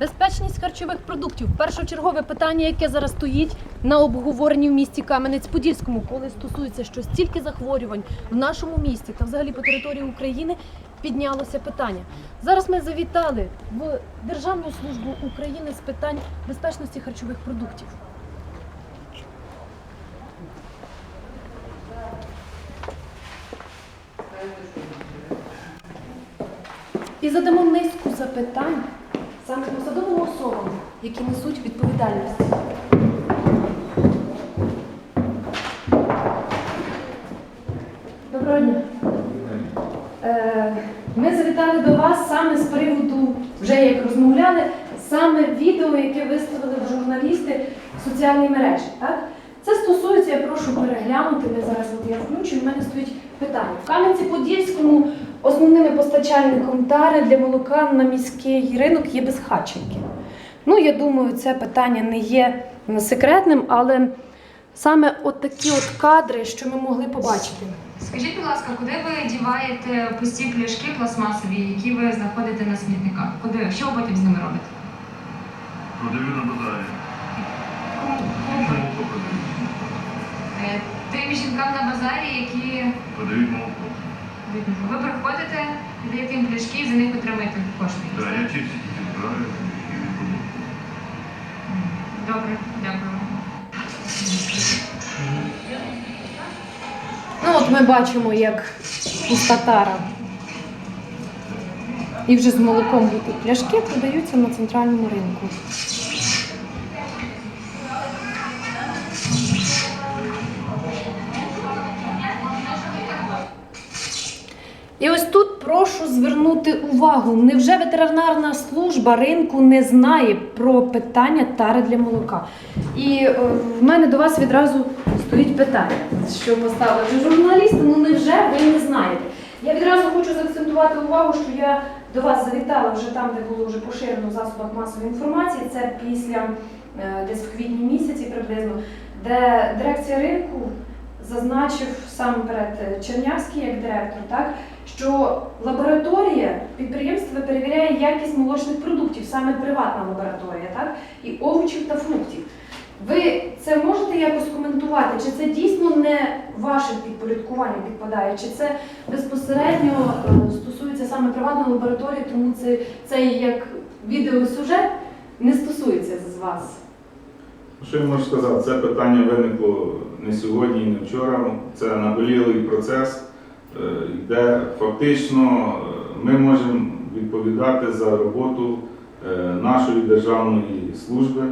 Безпечність харчових продуктів першочергове питання, яке зараз стоїть на обговоренні в місті Кам'янець-Подільському, коли стосується що стільки захворювань в нашому місті та взагалі по території України піднялося питання. Зараз ми завітали в Державну службу України з питань безпечності харчових продуктів. І задамо низку запитань саме посадовим особам, які несуть відповідальність. Доброго дня. Е, Ми завітали до вас саме з приводу, вже як розмовляли, саме відео, яке виставили журналісти в соціальній мережі. Так? Це стосується, я прошу переглянути. Ми зараз от я включу, в мене стоїть питання. В Кам'янці-Подільському основними постачальником тари для молока на міський ринок є безхатченки. Ну, я думаю, це питання не є секретним, але саме от такі от кадри, що ми могли побачити. Скажіть, будь ласка, куди ви діваєте пусті пляшки пластмасові, які ви знаходите на смітниках? Куди? Що ви потім з ними робите? Продаю на базарі. Молоко продають. Е, Тим жінкам на базарі, які Продають молоко. Ви приходите, даєте їм пляшки і за них отримуєте кошти. Так, я тільки збираю і відходу. Добре, дякую. Ну, от ми бачимо, як пуста тара. І вже з молоком ті пляшки продаються на центральному ринку. І ось тут прошу звернути увагу. Невже ветеринарна служба ринку не знає про питання тари для молока? І е, в мене до вас відразу стоїть питання, що поставили журналісти. Ну невже ви не знаєте? Я відразу хочу заакцентувати увагу, що я до вас завітала вже там, де було вже поширено в засобах масової інформації. Це після е, десь в квітні місяці приблизно, де дирекція ринку зазначив сам перед Чернявський як директор, так що лабораторія підприємства перевіряє якість молочних продуктів, саме приватна лабораторія, так і овочів та фруктів. Ви це можете якось коментувати? Чи це дійсно не ваше підпорядкування підпадає? Чи це безпосередньо е, стосується саме приватної лабораторії, тому це цей як відеосюжет не стосується з вас? Що я можу сказати? Це питання виникло не сьогодні і не вчора. Це наболілий процес, е, де фактично е, ми можемо відповідати за роботу е, нашої державної служби.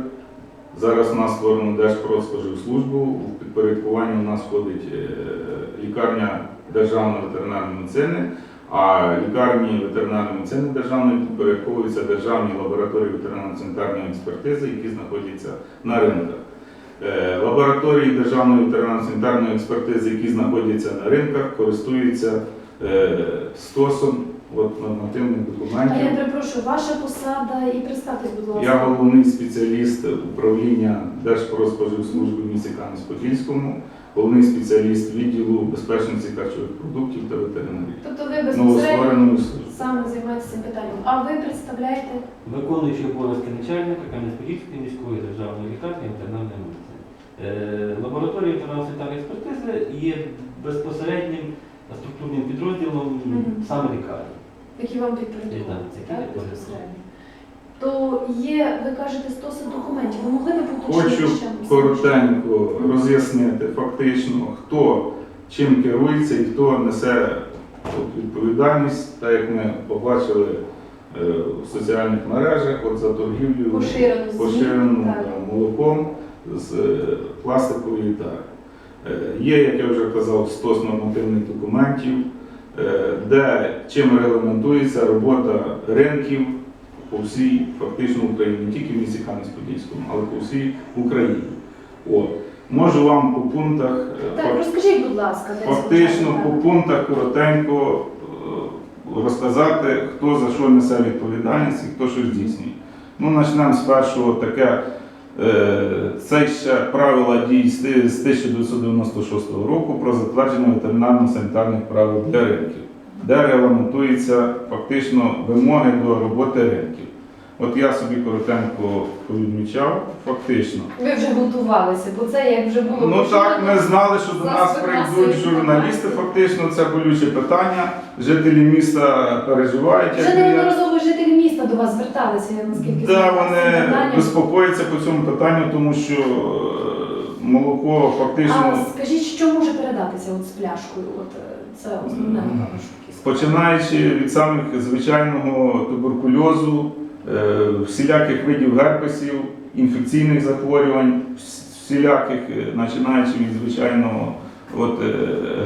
Зараз у нас створено Держпродспоживслужбу. У підпорядкуванні у нас входить лікарня державної ветеринарної медицини, а лікарні ветеринарної медицини державної підпорядковуються державні лабораторії ветеринарно-санітарної експертизи, які знаходяться на ринках. Е, Лабораторії державної ветеринарно-санітарної експертизи, які знаходяться на ринках, користуються е, стосом от, нормативних А я перепрошую, ваша посада і представтесь, будь ласка. Я головний спеціаліст управління Держпродспоживслужби в місті Кам'янець-Подільському, головний спеціаліст відділу безпечності харчових продуктів та ветеринарії. Тобто ви безпосередньо саме займаєтеся цим питанням. А ви представляєте? Виконуючий обов'язки начальника Кам'янець-Подільської міської державної лікарні ветеринарної медицини. Е, Лабораторія ветеринарно-санітарної експертизи є безпосереднім структурним підрозділом Мгм. саме лікарні. які вам це так, безпосередньо. То є, ви кажете, стоси документів. Ви могли би поточнити Хочу ще? коротенько роз'яснити фактично, хто чим керується і хто несе відповідальність, так як ми побачили е, в соціальних мережах, от за торгівлю Поширено ЗМІ, поширеним так. молоком з е, пластикової тари. Е, Є, як я вже казав, стос нормативних документів, де чим регламентується робота ринків по всій фактично Україні, не тільки в місті Кам'янець-Подільському, але по всій Україні. От. Можу вам по пунктах е, Так, фак- розкажіть, будь ласка, де фактично по пунктах коротенько е, розказати, хто за що несе відповідальність і хто що здійснює. Ну, почнемо з першого таке. е, Це ще правила дій з ти- з 1996 року про затвердження ветеринарно-санітарних правил для ринків, де регламентуються фактично вимоги до роботи ринків. От я собі коротенько повідмічав, фактично. Ви вже готувалися, бо це як вже було Ну так, ми знали, що до нас прийдуть журналісти. Фактично, це болюче питання. Жителі міста переживають. Вже неодноразово жителі міста до вас зверталися, я наскільки Да, знаю, з вони безпокоїться по цьому питанню, тому що е, молоко фактично А скажіть, що може передатися от з пляшкою? От е, це основне. Починаючи від самих звичайного туберкульозу, е, всіляких видів герпесів, інфекційних захворювань, всіляких, е, починаючи від звичайного от, е,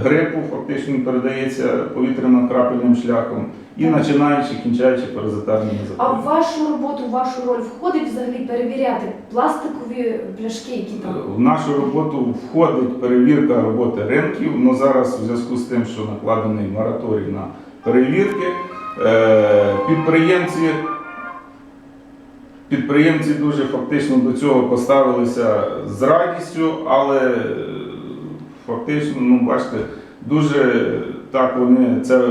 грипу, фактично передається повітряно-крапельним шляхом, і починаючи, кінчаючи паразитарними А в вашу роботу, в вашу роль входить взагалі перевіряти пластикові пляшки, які там В нашу роботу входить перевірка роботи ринків. Ну зараз в зв'язку з тим, що накладений мораторій на перевірки, е, підприємці, підприємці дуже фактично до цього поставилися з радістю, але е, фактично, ну бачите, дуже так вони це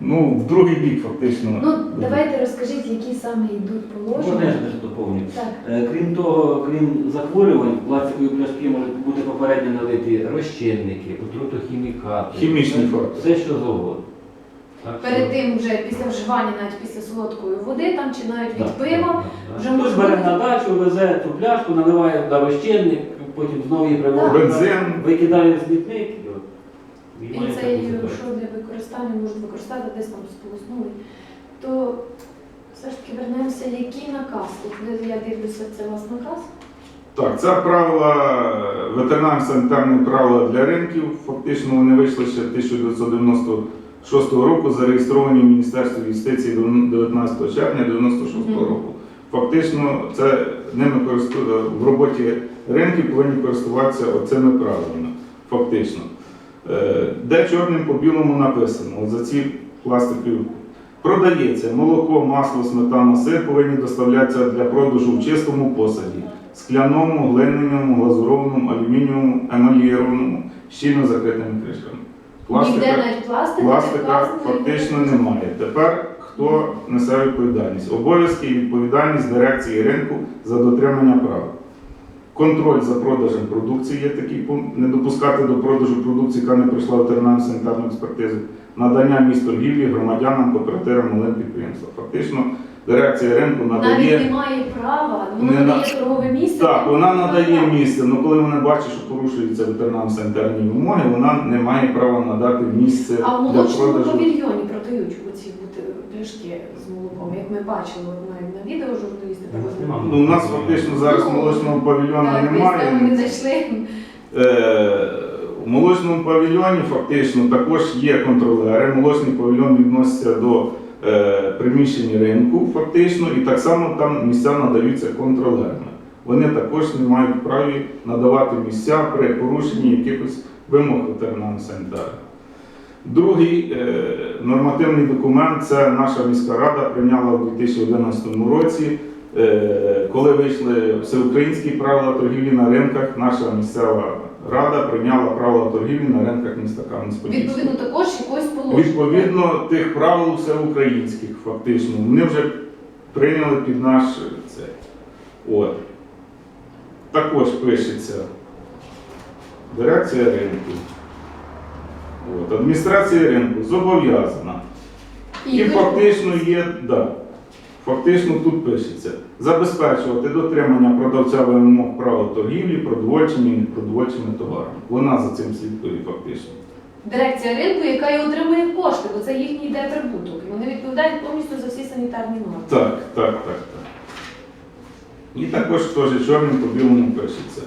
ну, в другий бік фактично. Ну, давайте розкажіть, які саме йдуть Можна я положення. доповню? Так. Е, Крім того, крім захворювань, пластикові пляшки можуть бути попередньо налиті розчинники, отрутохімікати. Хімічні все- Все, що завгодно. Так, Перед тим вже після вживання, навіть після солодкої води, там чи навіть від пива. вже Хтось бере на дачу, везе цю пляшку, наливає на розчинник, потім знову її приводить, Бензин. викидає в смітник. і от, і І має це таку ситуацію. що для використання можуть використати, десь там сполоснули. То все ж таки вернемося, який наказ? От я дивлюся, це у вас наказ? Так, це правила ветеринарно-санітарні правила для ринків. Фактично вони вийшли ще 1996 року, зареєстровані в Міністерстві юстиції 19 червня 96 року. Фактично, це ними користу- в роботі ринків повинні користуватися цими правилами. Фактично. Е, Де чорним по білому написано, от за ці пластикові Продається молоко, масло, сметана, сир повинні доставлятися для продажу в чистому посаді, скляному, глиняному, глазурованому, алюмінієвому, емалірованому, щільно закритими кришками. Ніде Пластика, навіть пластика, пластика фактично немає. Тепер хто несе відповідальність? Обов'язки і відповідальність дирекції ринку за дотримання прав. Контроль за продажем продукції є такий пункт. Не допускати до продажу продукції, яка не пройшла ветеринарну санітарну експертизу. Надання місць торгівлі громадянам, кооперативам, малим підприємствам. Фактично, дирекція ринку надає. Навіть немає права, воно Не надає на- торгове місце. Так, вона надає місце, але коли вона бачить, що порушуються ветеринарно-санітарні вимоги, вона не має права надати місце А в молочному павільйоні продають оці е, пляшки з молоком, як ми бачили навіть на відео журналісти. Ну, у нас фактично зараз Ну, молочного павільйону Так, немає. Ми знайшли. Е, У молочному павільйоні фактично також є контролери. Молочний павільйон відноситься до е, приміщень ринку, фактично, і так само там місця надаються контролерами. Вони також не мають праві надавати місця при порушенні якихось вимог ветеринарно санітарних Другий е, нормативний документ це наша міська рада прийняла у 2011 році. Е, Коли вийшли всеукраїнські правила торгівлі на ринках, наша місцева рада прийняла правила торгівлі на ринках міста Кам'янець-Подільського. Відповідно, також якось положення. Відповідно тих правил всеукраїнських, фактично, вони вже прийняли під наш це. От. Також пишеться дирекція ринку. От. Адміністрація ринку зобов'язана. І ви- фактично є, да, фактично тут пишеться забезпечувати дотримання продавця вимог правил торгівлі продовольчими і непродовольчими товарами. Вона за цим слідкує фактично. Дирекція ринку, яка і отримує кошти, бо це їхній йде прибуток. І вони відповідають повністю за всі санітарні норми. Так, так, так, так. І також теж чорним по білому пишеться.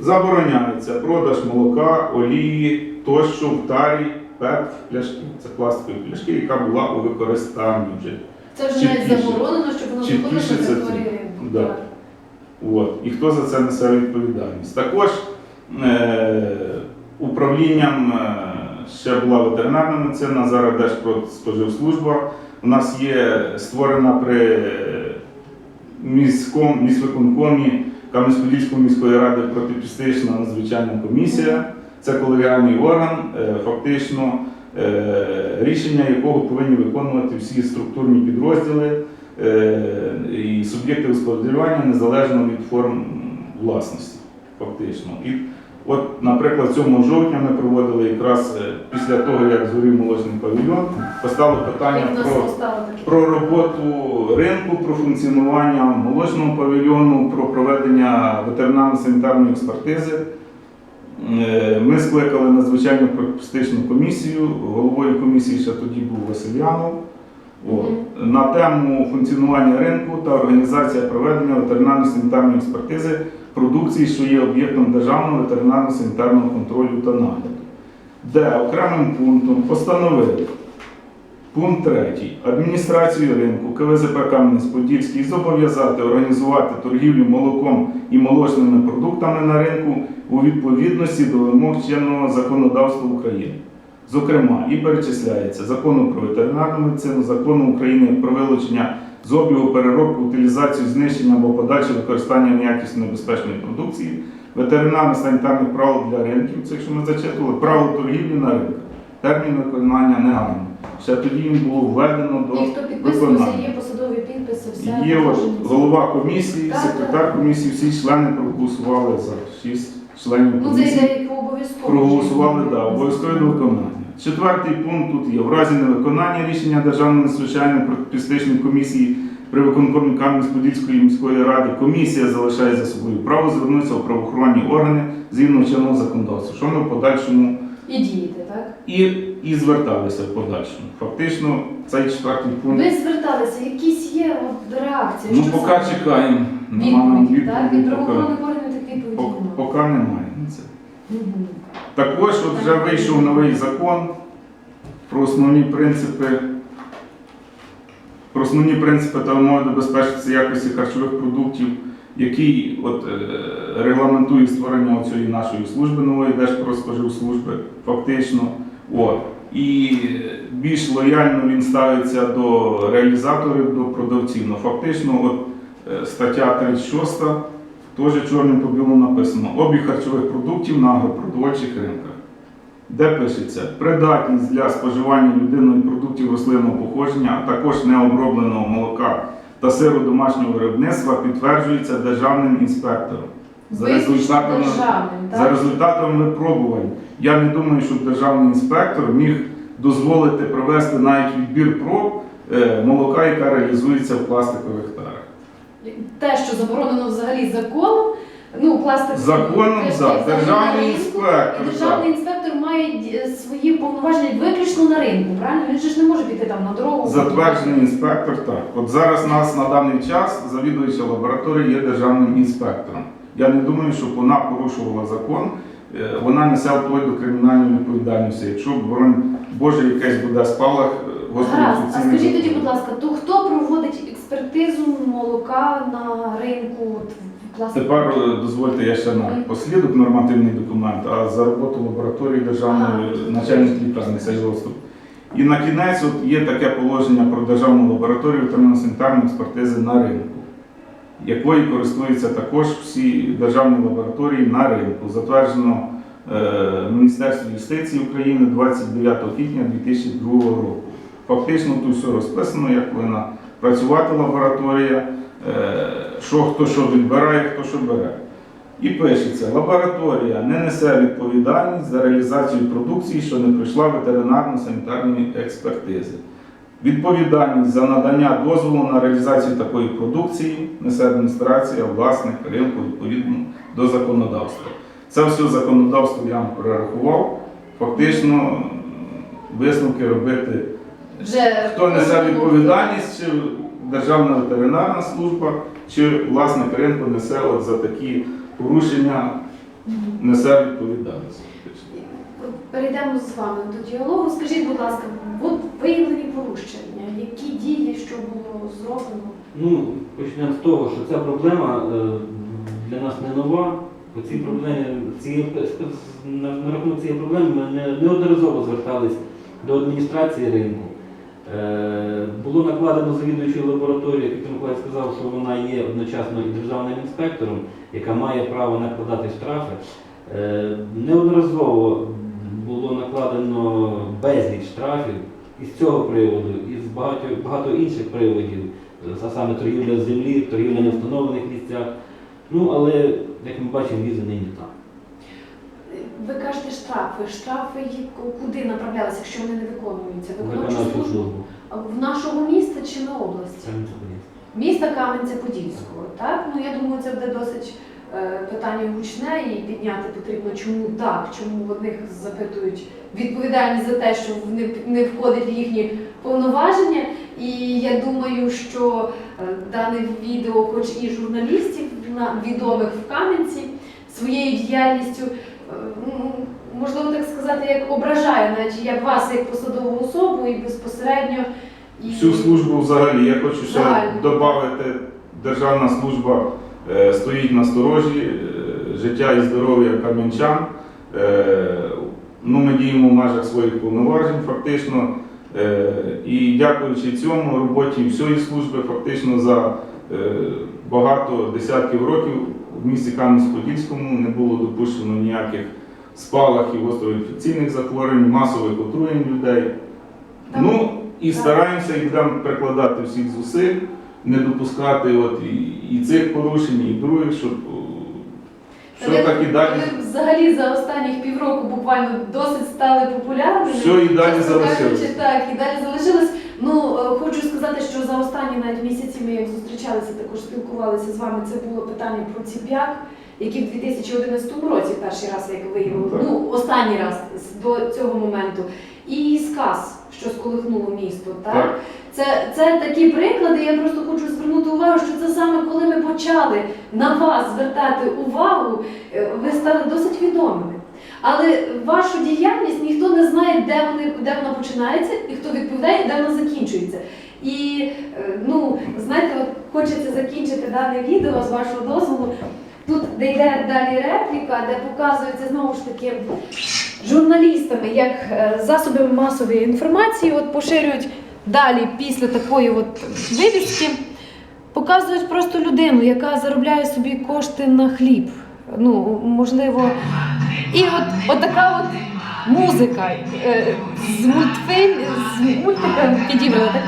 Забороняється продаж молока, олії, тощо в тарі, пет, пляшки. Це пластикові пляшки, яка була у використанні вже. Це вже навіть Чіткіше. заборонено, щоб воно Чіткіше знаходилося на це території ринку. Да. Так. От. І хто за це несе відповідальність? Також е, управлінням е, ще була ветеринарна медицина, зараз Держпродспоживслужба. У нас є створена при міськом, міськвиконкомі Кам'янець-Подільської міської ради протипістична надзвичайна комісія. Це колегіальний орган, е, фактично, рішення якого повинні виконувати всі структурні підрозділи е, і суб'єкти господарювання незалежно від форм власності, фактично. І от, наприклад, 7 жовтня ми проводили якраз е, після того, як згорів молочний павільйон, постало питання про про роботу ринку, про функціонування молочного павільйону, про проведення ветеринарно-санітарної експертизи. Е, Ми скликали надзвичайну пропустичну комісію. Головою комісії ще тоді був Васильянов. О, На тему функціонування ринку та організація проведення ветеринарно-санітарної експертизи продукції, що є об'єктом державного ветеринарно-санітарного контролю та нагляду, де окремим пунктом постановили Пункт 3. Адміністрацію ринку КВЗП Кам'янець-Подільський зобов'язати організувати торгівлю молоком і молочними продуктами на ринку у відповідності до вимог чинного законодавства України. Зокрема, і перечисляється закону про ветеринарну медицину, закону України про вилучення з обігу, переробку, утилізацію, знищення або подальше використання неякісно небезпечної продукції, ветеринарно-санітарних правил для ринків, це якщо ми зачитували, правил торгівлі на ринку. Термін виконання негайно. Ще тоді він було введено до І хто підписувався, виконання. є посадові підписи, все. Є от голова комісії, Так, секретар комісії, всі члени проголосували за шість членів Ну, це комісії. йде як обов'язково. Проголосували да, обов'язкове до виконання. Четвертий пункт тут є. В разі невиконання рішення Державної надзвичайної протипістичної комісії при виконкомі Кам'янець-Подільської міської ради комісія залишає за собою право звернутися у правоохоронні органи згідно чинного законодавства, що ми в подальшому І дієте, так? і, і зверталися в подальшому. Фактично, цей четвертий пункт. Ви зверталися, якісь є от реакції? Ну, поки саме? чекаємо. Відповіді, так? Від правоохоронних органів так відповіді немає. Поки немає. на це. Мгм. Також от вже вийшов новий закон про основні принципи. Про основні принципи та умови небезпечності якості харчових продуктів, який от, е, регламентує створення цієї нашої служби нової Держпродспоживслужби, фактично. От. І більш лояльно він ставиться до реалізаторів, до продавців. Ну, фактично, от, е, стаття 36 теж чорним по білому написано обіг харчових продуктів на агропродовольчих ринках. Де пишеться придатність для споживання людиною продуктів рослинного походження, а також необробленого молока та сиру домашнього виробництва підтверджується державним інспектором. За результатами, державним, за результатами випробувань. Я не думаю, щоб державний інспектор міг дозволити провести навіть відбір проб е, молока, яка реалізується в пластикових тарах. Те, що заборонено взагалі законом, ну, пластик... Законом, так, є державний інспектор, Державний інспектор має свої повноваження виключно на ринку, правильно? Він же ж не може піти там на дорогу. Затверджений інспектор так. От зараз нас на даний час завідуюча лабораторія є державним інспектором. Я не думаю, щоб вона порушувала закон. Е, Вона несе вплоть до кримінальної відповідальності. Якщо боронь Боже, якийсь буде спалах е, Гаразд, а скажіть тоді, будь ласка, то хто проводить експертизу молока на ринку? Тепер е, дозвольте я ще на послідок нормативний документ, а за роботу лабораторії державної начальник лікарні цей доступ. І на кінець от є таке положення про державну лабораторію ветеринарно-санітарної експертизи на ринку, якою користуються також всі державні лабораторії на ринку, затверджено е, Міністерством юстиції України 29 квітня 2002 року. Фактично тут все розписано, як повинна працювати лабораторія, е, що хто що відбирає, хто що бере. І пишеться, лабораторія не несе відповідальність за реалізацію продукції, що не пройшла ветеринарно-санітарної експертизи. Відповідальність за надання дозволу на реалізацію такої продукції несе адміністрація, власник ринку відповідно до законодавства. Це все законодавство я вам перерахував. Фактично висновки робити Вже Хто несе відповідальність, чи Державна ветеринарна служба, чи власник ринку несе от за такі порушення, несе відповідальність. Перейдемо з вами до діалогу. Скажіть, будь ласка, от виявлені порушення, які дії, що було зроблено? Ну, почнемо з того, що ця проблема е, для нас не нова. По цій проблемі, ці, на, на рахунок цієї проблеми ми не- неодноразово звертались до адміністрації ринку. Е, було накладено завідуючою лабораторією, як Віктор сказав, що вона є одночасно і державним інспектором, яка має право накладати штрафи. Е, неодноразово було накладено безліч штрафів із цього приводу, і з багато, багато інших приводів. а саме торгівля землі, торгівля на встановлених місцях. Ну, але, як ми бачимо, візи нині там. Ви кажете штрафи. Штрафи куди направлялися, якщо вони не виконуються? Виконавчу Виконавчу службу? службу. В нашого міста чи на області? Це не зупиниться. Міста Кам'янця-Подільського, так? Ну я думаю, це буде досить е, питання гучне і підняти потрібно, чому так, чому в одних запитують відповідальність за те, що не, входить в їхні повноваження. І я думаю, що е, дане відео, хоч і журналістів на відомих в Кам'янці своєю діяльністю, е, можливо так сказати, як ображає, навіть як вас, як посадову особу, і безпосередньо. І... Всю службу взагалі. Я хочу ще додати, державна служба е, стоїть на сторожі е, життя і здоров'я кам'янчан. Е, ну, ми діємо в межах своїх повноважень фактично. Е, і дякуючи цьому роботі всієї служби, фактично за е, багато десятків років в місті Кам'янськ-Подільському не було допущено ніяких спалахів гостроінфекційних захворювань, масових отруєнь людей. Так. Ну і стараємося і будемо прикладати всіх зусиль, не допускати от і, і цих порушень, і других, щоб о, Та так і далі. Ви взагалі за останніх півроку буквально досить стали популярними. Все і далі Чесно залишилось. кажучи, Так, і далі залишилось. Ну, е, хочу сказати, що за останні навіть місяці ми як зустрічалися, також спілкувалися з вами. Це було питання про ціп'як, який в 2011 році перший раз як виявили, Так. ну останній раз з- до цього моменту. І сказ, що сколихнуло місто, так? Так. Це, це такі приклади. Я просто хочу звернути увагу, що це саме коли ми почали на вас звертати увагу, е, ви стали досить відомими. Але вашу діяльність ніхто не знає, де вони де вона починається, і хто відповідає, де вона закінчується. І е, ну знаєте, от хочеться закінчити дане відео з вашого дозволу. Тут де йде далі репліка, де показується знову ж таки журналістами, як е, засоби масової інформації от поширюють далі після такої от вивіски, показують просто людину, яка заробляє собі кошти на хліб. Ну, можливо, і от, от така от музика е, з мультфільм, з мультика підібрана. Так?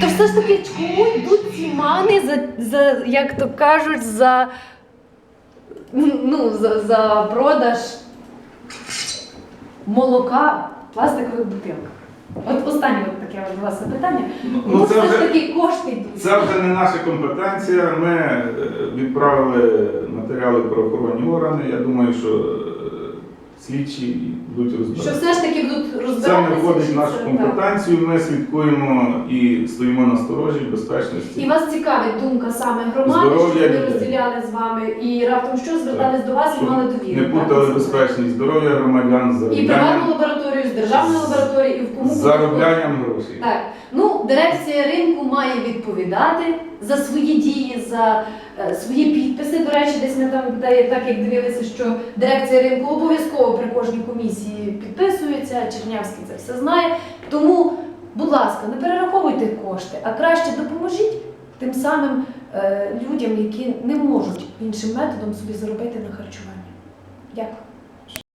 То все ж таки чому йдуть ці мани за, за як то кажуть, за, ну, за, за продаж молока в пластикових бутилках? От останнє от таке у вас запитання. Ну, Ну, це все ж таки кошти йдуть. Це вже не наша компетенція. Ми е, відправили матеріали про охоронні органи. Я думаю, що слідчі будуть Що все ж таки будуть Це не входить в нашу компетенцію. Ми слідкуємо і стоїмо на сторожі безпечності. І вас цікавить думка саме громади, що ми розділяли з вами, і раптом що звертались до вас і мали довіру. Не путали безпечність здоров'я громадян за І приватну зароблянням, лабораторію, з державною лабораторією, і в кому зароблянням грошей. Так, ну дирекція ринку має відповідати за свої дії, за е, свої підписи. До речі, десь ми там де, так як дивилися, що дирекція ринку обов'язково при кожній комісії підписується. Чернявський це все знає. Тому, будь ласка, не перераховуйте кошти, а краще допоможіть тим самим е, людям, які не можуть іншим методом собі заробити на харчування. Дякую.